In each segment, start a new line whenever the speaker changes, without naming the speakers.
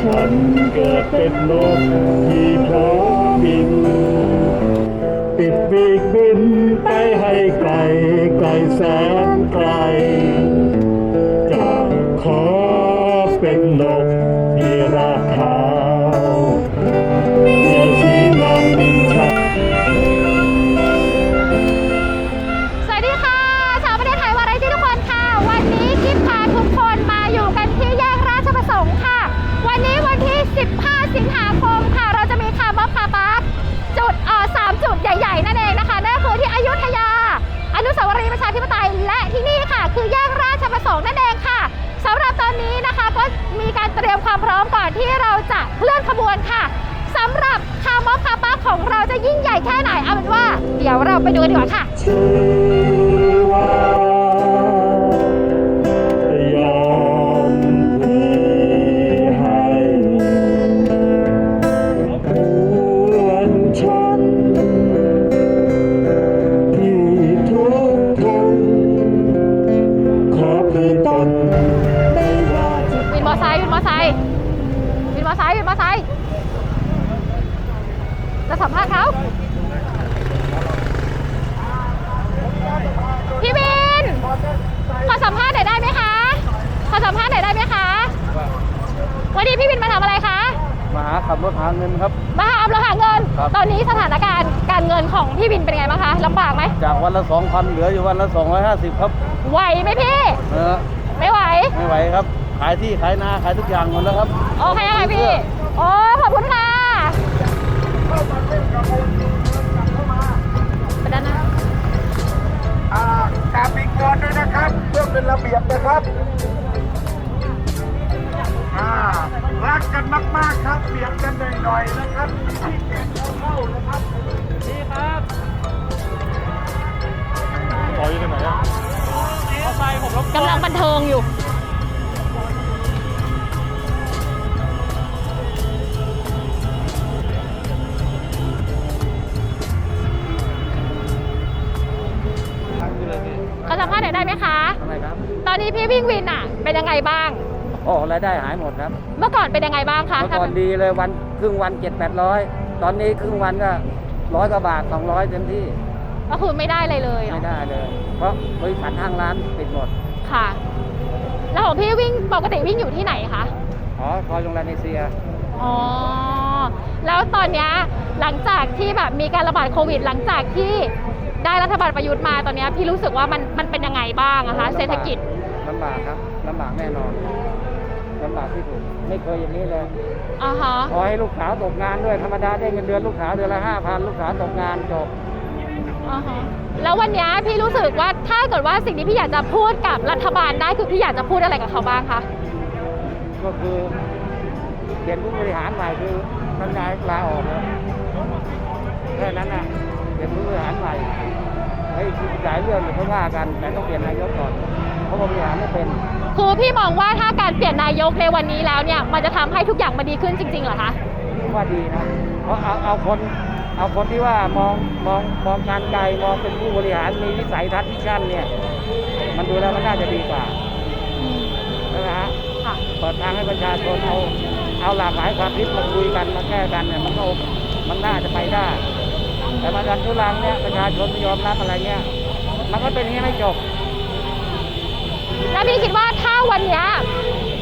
ฉันเกิดเป็นนกที่พร้อมบิน ติดปีกบินไปให้ไกลไกลแสน 2 นั่นเอ
งค่ะสำหรับตอนนี้นะคะก็มีการเตรียมความพร้อมก่อนที่เราจะเคลื่อนขบวนค่ะสำหรับคาร์มอฟคาป้าของเราจะยิ่งใหญ่แค่ไหนเอาเป็นว่า เดี๋ยวเราไปดูกันดีกว่าค่ะ
ขั
บรถหาเงินครับ
มาหาอัพเราหาเงิน
ครับ
ตอนนี้สถานการณ์การเงินของพี่วินเป็นไงบ้างคะลำบากไหม
จากวันละ2,000เหลืออยู่วันละ250ครับ
ไหวไหมพี่
เออ
ไม่ไหว
ไม่ไหวครับ ขายที่ขายนาขายทุกอย่างหมดแล้วครับ
โอเคค่ะพี่ โอ้ขอบคุณค่ะไปด้านหน้า
อ่ากราบอีกก่อนด้วยนะครับ เพื่อเป็นระเบียบนะครับ อ่ารักกันมากๆครับเบียดกันหน่อยๆนะครับที่เก่งเข้าๆนะครับ
กำลังบันเทิงอยู่เขาสัมภาษณ์หน่อยได้ไหมคะ
ทำไมครับ
ตอนนี้พี่วิ่งวินอะ เป็นยังไงบ้าง
โอ้รายได้หายหมดครับ
เมื่อก่อนเป็นยังไงบ้างคะ
เมื่อก่อนดีเลยวันครึ่งวัน7 8 0 0ตอนนี้ครึ่งวันก็ร้อยกว่าบาท200เต็มที่
ก็คือไม่ได้เลยเลยเหรอ
ไม่ได้เลย เพราะบริษัทห้างร้านปิดหมด
ค่ะ แล้วของพี่วิ่งปกติวิ่งอยู่ที่ไหนคะ
อ๋อคอยโรงแรมเอเชีย
อ๋อแล้วตอนเนี้ยหลังจากที่แบบมีการระบาดโควิด หลังจากที่ได้รัฐบาลประยุทธ์มาตอนเนี้ยพี่รู้สึกว่ามันมันเป็นยังไงบ้างอะคะเศรษฐกิจ
ลำบากครับลำบากแน่นอน ลำบากที่สุดไม่เคยอย่างนี้เลย
อ่าฮะ
ขอให้ลูกสาวตกงานด้วยธรรมดาได้เงินเดือนลูกสาวเดือนละห้าพันลูกสาวตกงานจบ
อ่าฮะแล้ววันเนี้ยพี่รู้สึกว่าถ้าเกิดว่าสิ่งที่พี่อยากจะพูดกับรัฐบาลได้คือพี่อยากจะพูดอะไรกับเขาบ้างคะ
ก็คือเปลี่ยนผู้บริหารใหม่คือท่านนายลาออกแล้วแค่นั้นน่ะเปลี่ยนผู้บริหารใหม่ให้หลายเรื่องเดี๋ยวเขาว่ากันแต่ต้องเปลี่ยนนายกก่อนเพ ราะว่าบริหารไม่เป็น
คือพี่มองว่าถ้าการเปลี่ยนนายกในวันนี้แล้วเนี่ยมันจะทำให้ทุกอย่างมันดีขึ้นจริงๆเหรอคะ
ว่าดีนะ เพราะเอาเอาคนเอาคนที่ว่ามองมองมองการไกลมองเป็นผู้บริหารมีวิสัยทัศน์ที่ชั่นเนี่ย มันดูแล้วมันน่าจะดีกว่าใช่ไหมฮะ
ค่ะ
เปิดทางให้ประชาชนเอาเอาหลากหลายความคิดมาคุยกันมาแก้กันเนี่ยมันก็โอมันน่าจะไปได้ แต่มาดันทุลังเนี่ยประชาชนไม่ยอมรับอะไรเงี้ยมันก็เป็นอย่างนี้ไม่จบ
แล้วพี่คิดว่าถ้าวันเนี้ย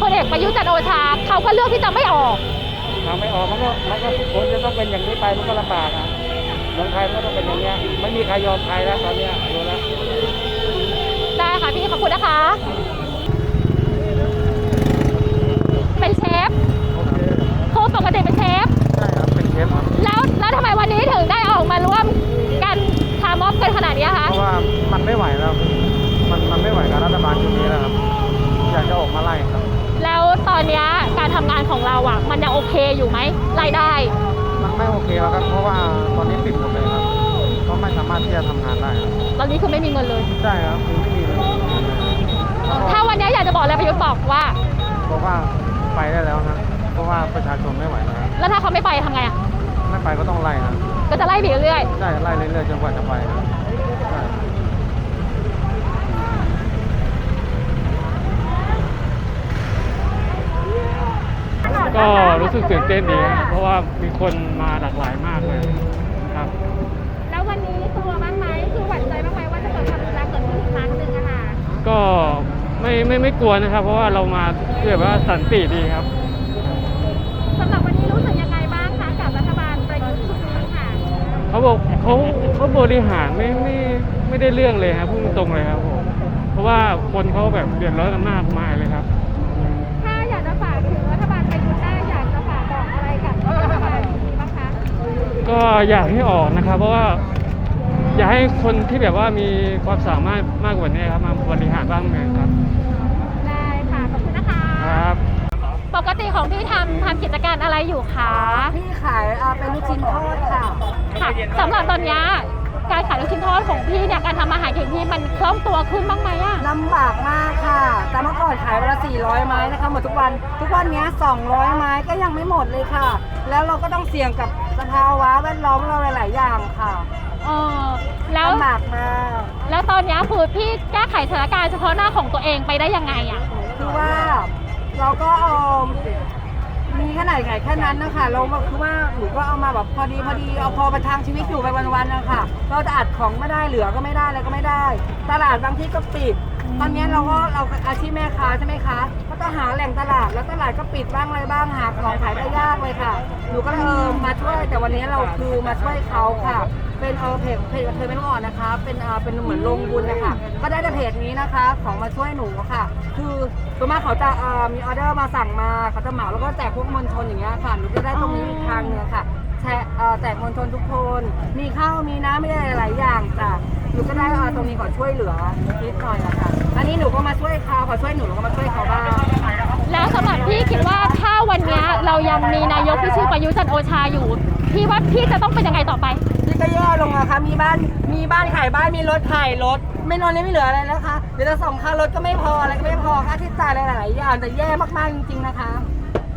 พลเอกประยุทธ์จันทร์โอชาเขาก็เลือกที่จะไม่ออก
ทำไม่ออกมันก็มันก็คงจะต้องเป็นอย่างนี้ไปมันก็ลำบากอะเมืองไทยมันก็ต้องเป็นอย่างเงี้ยไม่มีใครยอมใครแล้วตอนเนี้ยดูแล้ว
ได้ค่ะพี่ขอบคุณ
นะคะ นี้คื
อไม่มีเงินเลย
ใช่ครับคือไม่มีเลย
ถ้าวันนี้อยากจะบอกอะไรประยุทธ์บอกว่า
บอกว่าไปได้แล้วนะเพราะว่าประชาชนไม่ไหวแล้ว
แล้วถ้าเขาไม่ไปทำไงอะ
ไม่ไปก็ต้องไล่นะ
ก็จะไล่ไปเรื่อย
ใช่ไล่เรื่อยๆจนกว่าจะไป
ก็รู้สึกตื่นเต้นดีเพราะว่ามีคนมาหลากหลายมากเลย
ก็ไม่ไม่
ไม่กลัวนะครับ เพราะว่าเรามาแบบว่าสันติดีครับ
สำหรับวันนี้รู้สึกยังไงบ้างคะกับรัฐบาลประยุทธ์ชุดนี้ค่ะ
เขาบอกเขาเขาบริหารไม่ไม่ไม่ได้เรื่องเลยครับพูดตรงๆเลยครับผมเพราะว่าคนเขาแบบเดือดร้อนกันมากมายเลยครับ
ถ้าอยากจะฝากถึงรัฐบาลประยุทธ์ได้อยากจะฝากบอกอะไรกับรัฐบาลชุดนี้บ้างคะ
ก็อยากให้ออกนะครับ เพราะว่า อยากให้คนที่แบบว่ามีความสามารถมากกว่านี้ครับมาบริหารบ้านเมืองครับ
ได้ค่ะขอบคุณนะคะ
ครับ
ปกติของพี่ทำทำกิจการอะไรอยู่คะ
พี่ขายอ่าเป็นลูกชิ้นทอดค่ะ
ค่ะสำหรับตอนเนี้ยการขายลูกชิ้นทอดของพี่เนี่ยการทำอาหารของพี่มันคล่องตัวขึ้นบ้างไหมอะ
ลำบากมากค่ะ แต่เมื่อก่อนขายวันละ400 ไม้นะคะหมดทุกวัน ทุกวันเนี้ย200 ไม้ก็ยังไม่หมดเลยค่ะ แล้วเราก็ต้องเสี่ยงกับสภาวะแวดล้อมเราหลาย ๆ อย่างค่ะ
เออแล้ว
ลำบากมาก
แล้วตอนเนี้ยคือพี่แก้ไขสถานการณ์เฉพาะหน้าของตัวเองไปได้ยังไงอะ
คือว่าเราก็เอามีแค่ไหนขายแค่นั้นนะคะเราก็คือว่าหนูก็เอามาแบบพอดีพอดีเอาพอประทังชีวิตอยู่ไปวันๆนะคะเราจะอัดของไม่ได้เหลือก็ไม่ได้อะไรก็ไม่ได้ ตลาดบางที่ก็ปิด ตอนนี้เราก็เราอาชีพแม่ค้าใช่ไหมคะก็ต้องหาแหล่งตลาดแล้วตลาดก็ปิดบ้างอะไรบ้างหาของขายก็ยากเลยค่ะหนูก็เลยเออมาช่วยแต่วันนี้เราคือมาช่วยเขาค่ะ เป็นเออเพจเพจเคยไม่ต้องอ่อนนะคะ เป็นเออเป็นเหมือนลงบุญนะคะก็ได้แต่เพจนี้นะคะ ของมาช่วยหนูค่ะ คือส่วนมากเขาจะเออมีออเดอร์มาสั่งมาเขาจะเหมาแล้วก็แจกพวกมวลชนอย่างเงี้ยค่ะหนูจะได้ตรงนี้อีกทางหนึงค่ะแชร์เอ่อแจกมวลชนทุกคน มีข้าวมีน้ำมีอะไรหลายๆอย่างจ้ะหนูก็ได้เอ่อตรงนี้ขอช่วยเหลือนิดหน่อยนะคะอันนี้หนูก็มาช่วยเขาขอช่วยหนูหนูก็มาช่วยเขาบ้าง
แล้วสำหรับพี่คิดว่าถ้าวันเนี้ยเรายังมีนายกที่ชื่อประยุทธ์จันทร์โอชาอยู่ พี่ว่าพี่จะต้องเป็นยังไงต่อไป
ก็แย่ลงอะค่ะมีบ้านมีบ้านขายบ้านมีรถขายรถ ไม่นอนนี่ไม่เหลืออะไรแล้วค่ะเดี๋ยวจะส่งค่ารถก็ไม่พออะไรก็ไม่พอค่าใช้จ่ายอะไรหลายๆอย่างแต่แย่มากๆจริงๆนะคะ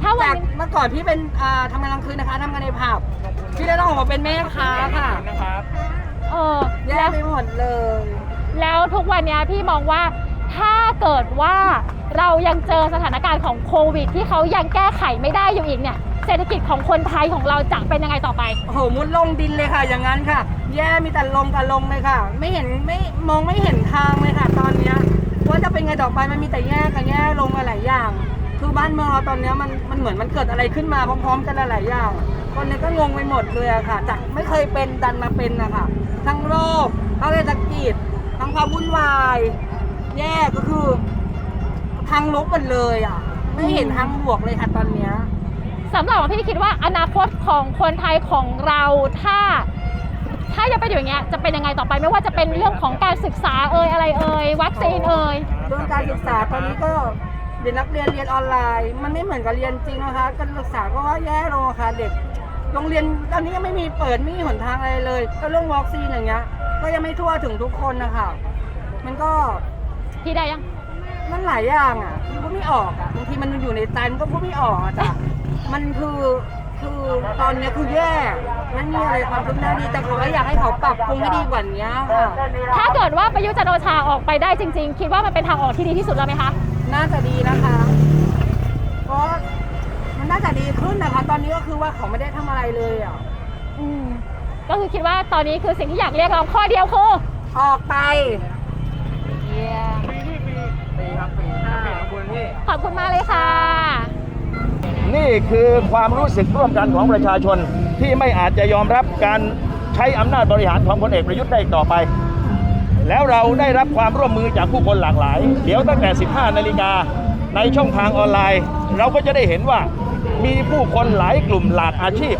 ถ้าวั
จานกเมื่อก่อนพี่เป็นอ่าทำงานกลางคืนนะคะทำงานในผับพี่ได้ต้องออกมาเป็นแม่ค้าค่ะ
เออ
แย่
แล้ว
ไปหมดเลย
แล้วทุกวันเนี้ยพี่มองว่าถ้าเกิดว่าเรายังเจอสถานการณ์ของโควิด ที่เขายังแก้ไขไม่ได้อยู่อีกเนี่ย เศรษฐกิจของคนไทยของเราจะเป็นยังไงต่อไป
โอ้โหมุดลงดินเลยค่ะ อย่างนั้นค่ะ แย่มีแต่ลงกับลงเลยค่ะ ไม่เห็นไม่มองไม่เห็นทางเลยค่ะ ตอนเนี้ยว่าจะเป็นไงต่อไปมันมีแต่แย่กับแย่ลงหลายอย่าง คือบ้านเมืองเราตอนเนี้ยมันมันเหมือนมันเกิดอะไรขึ้นมาพร้อมๆกันหลายๆอย่างคนนี้ก็งงไปหมดเลยอะค่ะ จากไม่เคยเป็นดันมาเป็นนะคะทั้งโรคทั้งเศรษฐกิจทั้งความวุ่นวาย แย่ก็คือทางลบหมดเลยอะไม่เห็นทางบวกเลยค่ะตอนเนี้ย
สำหรับพี่คิดว่าอนาคตของคนไทยของเราถ้า ถ้ายังเป็นอยู่อย่างเงี้ยจะเป็นยังไงต่อไปไม่ว่าจะเป็นเรื่องของการศึกษาเอ่ยอะไรเอ่ยวัคซีนเอ่ย
เรื่องการศึกษาตอนนี้ก็เด็กนักเรียนเรียนออนไลน์ มันไม่เหมือนกับเรียนจริงนะคะการศึกษาก็ว่าแย่ลงอะค่ะเด็กโรงเรียนตอนนี้ยังไม่มีเปิดไม่มีหนทางอะไรเลยก็เรื่องวัคซีนอย่างเงี้ยก็ยังไม่ทั่วถึงทุกคนนะคะมันก็
พี่ได้ยัง
มันหลายอย่างอะพูดไม่ออกอะบางทีมันอยู่ในใจมันก็พูดไม่ออกอะจ้ะ มันคือคือตอนเนี้ยคือแย่มันมีอะไรความคืบหน้าดีแต่เขาก็อยากให้เขาปรับปรุงให้ดีกว่านี้ค่ะ
ถ้าเกิดว่าประยุทธ์จันทร์โอชาออกไปได้จริง ๆ คิดว่ามันเป็นทางออกที่ดีที่สุดแล้วไหมคะ
น่าจะดีนะคะเพราะมันน่าจะดีขึ้นนะคะ ตอนนี้ก็คือว่าเขาไม่ได้ทำอะไรเลยอะ
อืมก็คือคิดว่าตอนนี้คือสิ่งที่อยากเรียกร้องข้อเดียวคือ
ออกไป
ขอบคุณมากเลยค่ะ
นี่คือความรู้สึกร่วมกันของประชาชนที่ไม่อาจจะยอมรับการใช้อำนาจบริหารของพลเอกประยุทธ์ได้อีกต่อไป แล้วเราได้รับความร่วมมือจากผู้คนหลากหลาย เดี๋ยวตั้งแต่ 15 นาฬิกาในช่องทางออนไลน์ เราก็จะได้เห็นว่ามีผู้คนหลายกลุ่มหลากอาชีพ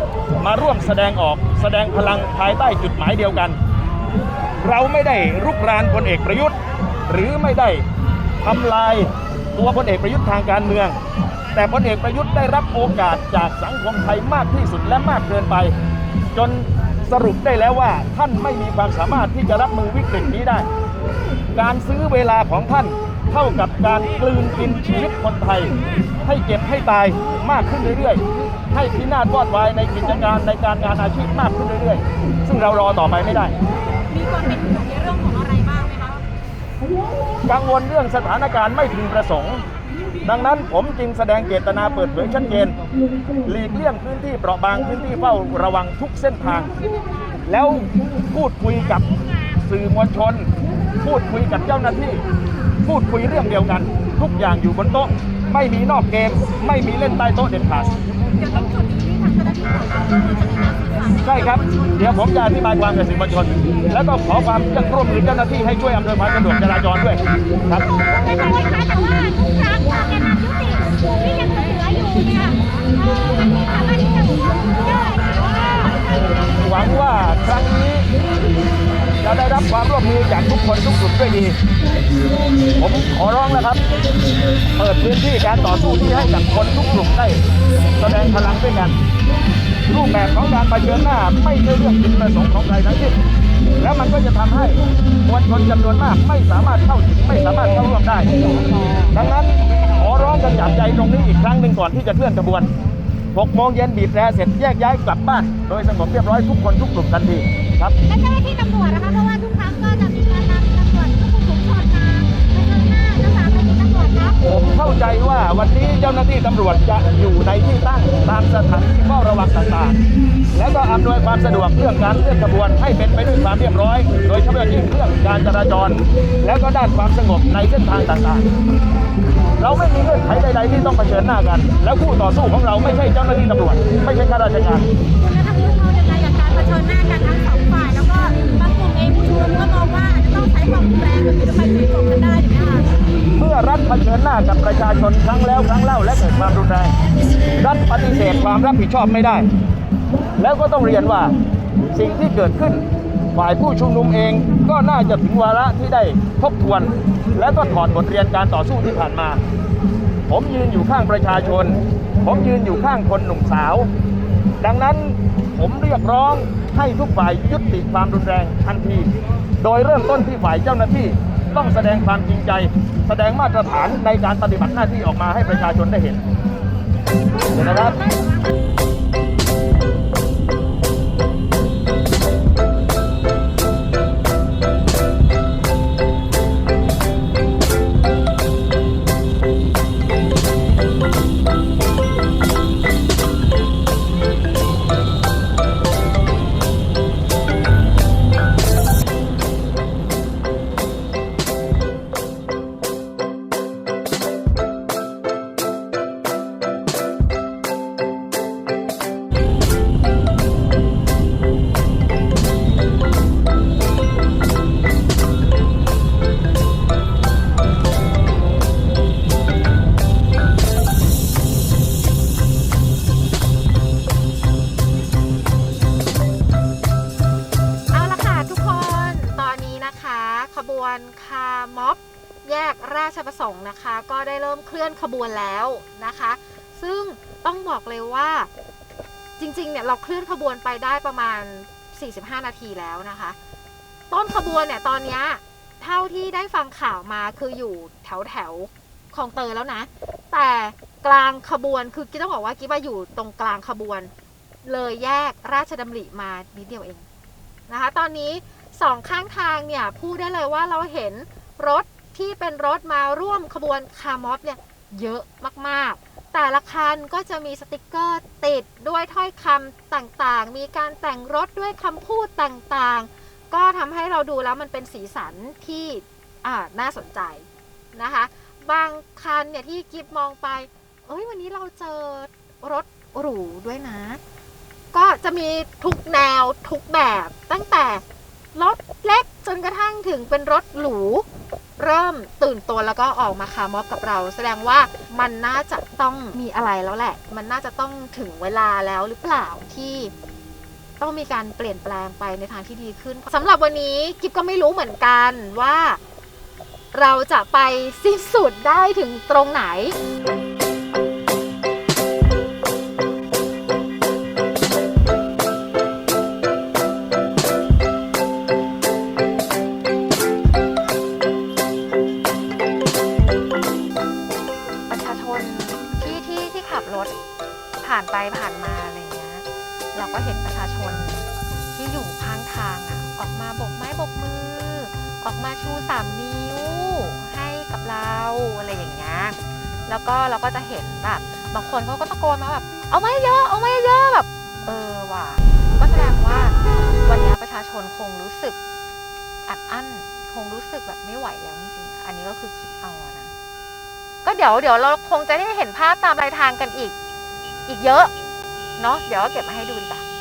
มาร่วมแสดงออกแสดงพลังภายใต้จุดหมายเดียวกัน เราไม่ได้รุกรานพลเอกประยุทธ์ หรือไม่ได้ทำลายตัวพลเอกประยุทธ์ทางการเมือง แต่พลเอกประยุทธ์ได้รับโอกาสจากสังคมไทยมากที่สุดและมากเกินไป จนสรุปได้แล้วว่าท่านไม่มีความสามารถที่จะรับมือวิกฤตนี้ได้ การซื้อเวลาของท่านเท่ากับการกลืนกินชีวิตคนไทย ให้เจ็บให้ตายมากขึ้นเรื่อยๆ ให้พินาศวอดวายในกิจการในการงานอาชีพมากขึ้นเรื่อยๆ ซึ่งเรารอต่อไปไม่ได้
มีความเป็นห่วงในเรื่องของอะไรบ้างไหมคะ
ห
กังวลเรื่องสถานการณ์ไม่พึงประสงค์ ดังนั้นผมจึงแสดงเจตนาเปิดเผยชัดเจนหลีกเลี่ยงพื้นที่เปราะบางพื้นที่เฝ้าระวังทุกเส้นทาง แล้วพูดคุยกับสื่อมวลชน พูดคุยกับเจ้าหน้าที่ พูดคุยเรื่องเดียวกัน ทุกอย่างอยู่บนโต๊ะ ไม่มีนอกเกม ไม่มีเล่นใต้โต๊ะเด็ดขาดใช่ครับ เดี๋ยวผมจะอธิบายความกับสื่อมวลชน แล้วก็ขอความร่วมมือเจ้าหน้าที่ให้ช่วยอำนวยความสะดวกจราจรด้วยครับ
ทุกคนทุ
กกลุ่มด้วยดี ผมขอร้องนะครับ เปิดพื้นที่การต่อสู้ที่ให้กับคนทุกกลุ่มได้แสดงพลังด้วยกัน รูปแบบของการเผชิญหน้าไม่ใช่เรื่องผิดประสงค์ของใครทั้งสิ้นแล้วมันก็จะทำให้มวลชนจำนวนมากไม่สามารถเข้าถึงไม่สามารถเข้าร่วมได้ ดังนั้นขอร้องกันจากใจตรงนี้อีกครั้งหนึ่งก่อนที่จะเคลื่อนขบวน6โมงเย็นบีบแตรเสร็จแยกย้ายกลับบ้าน โดยสงบเรียบร้อยทุกคนทุกกลุ่มทันทีครับ
และเจ้าหน้าที่ตำรวจนะคะเพราะว่าทุกครั้งก็จะ ผ
มเข้าใจว่าวันนี้เจ้าหน้าที่ตำรวจจะอยู่ในที่ตั้งตามสถานที่เฝ้าระวังต่างๆ แล้วก็อำนวยความสะดวกเรื่องการเคลื่อนขบวนให้เป็นไปด้วยความเรียบร้อย โดยเฉพาะยิ่งเรื่องการจราจร แล้วก็ด้านความสงบในเส้นทางต่างๆ เราไม่มีเงื่อนไขใดๆที่ต้องเผชิญหน้ากัน แล้วคู่ต่อสู้ของเราไม่ใช่เจ้าหน้าที่ตำรวจ ไม่ใช่ข้าราชการ
คุณนัทวุฒิมอยังไงกับการเผชิญหน้ากันทั้งสองฝ่ายแล้วก็บางกลุ่มเองผู้ชุมนุมก็มองว่าอาจจะต้องใช้ความรุนแรงแบบนี้ทำไมถึงจบกันได้ถูกไหมคะ
มื่อรัฐเผชิญหน้ากับประชาชนครั้งแล้วครั้งเล่าและเกิดความรุนแรงรัฐปฏิเสธความรับผิดชอบไม่ได้ แล้วก็ต้องเรียนว่าสิ่งที่เกิดขึ้นฝ่ายผู้ชุมนุมเองก็น่าจะถึงวาระที่ได้ทบทวน และก็ถอดบทเรียนการต่อสู้ที่ผ่านมา ผมยืนอยู่ข้างประชาชน ผมยืนอยู่ข้างคนหนุ่มสาว ดังนั้นผมเรียกร้องให้ทุกฝ่ายยุติความรุนแรงทันที โดยเริ่มต้นที่ฝ่ายเจ้าหน้าที่ ต้องแสดงความจริงใจ แสดงมาตรฐานในการปฏิบัติหน้าที่ออกมาให้ประชาชนได้เห็นเห็นนะครับ
วนคาร์ม็อบแยกราชประสงค์นะคะ ก็ได้เริ่มเคลื่อนขบวนแล้วนะคะ ซึ่งต้องบอกเลยว่าจริงๆเนี่ยเราเคลื่อนขบวนไปได้ประมาณ 45 นาทีแล้วนะคะ ต้นขบวนเนี่ยตอนนี้เท่าที่ได้ฟังข่าวมาคืออยู่แถวแถวคลองเตยแล้วนะ แต่กลางขบวนคือกิ๊บต้องบอกว่ากิ๊บว่าอยู่ตรงกลางขบวน เลยแยกราชดำริมานิดเดียวเองนะคะ ตอนนี้ สองข้างทางเนี่ยพูดได้เลยว่าเราเห็นรถที่เป็นรถมาร่วมขบวนคาร์มอบเนี่ยเยอะมากๆ แต่ละคันก็จะมีสติกเกอร์ติดด้วยถ้อยคำต่างๆ มีการแต่งรถด้วยคำพูดต่างๆ ก็ทำให้เราดูแล้วมันเป็นสีสันที่น่าสนใจนะคะ บางคันเนี่ยที่กิฟมองไป เอ้ยวันนี้เราเจอรถหรูด้วยนะ ก็จะมีทุกแนวทุกแบบตั้งแต่ รถเล็กจนกระทั่งถึงเป็นรถหรู เริ่มตื่นตัวแล้วก็ออกมาคาร์มอบกับเรา แสดงว่ามันน่าจะต้องมีอะไรแล้วแหละ มันน่าจะต้องถึงเวลาแล้วหรือเปล่าที่ต้องมีการเปลี่ยนแปลงไปในทางที่ดีขึ้นสำหรับวันนี้กิฟก็ไม่รู้เหมือนกันว่า เราจะไปสิ้นสุดได้ถึงตรงไหน ผ่านไปผ่านมาอะไรเงี้ยเราก็เห็นประชาชนที่อยู่ข้างทางอะออกมาบกไม้บกมือ ออกมาชูสามนิ้วให้
กับเราอะไรอย่างเงี้ยแล้วก็เราก็จะเห็นแบบบางคนเขาก็ตะโกนมาแบบเอาไม่เยอะเอาไม่เยอะแบบ เออว่ะก็แสดงว่าวันนี้ประชาชนคงรู้สึกอัดอั้นคงรู้สึกแบบไม่ไหวแล้วจริงๆอันนี้ก็คือคิดเอานะก็เดี๋ยวเดี๋ยวเราคงจะได้เห็นภาพตามรายทางกันอีก อีกเยอะ เนาะเดี๋ยวก็เก็บมาให้ดูดีกว่า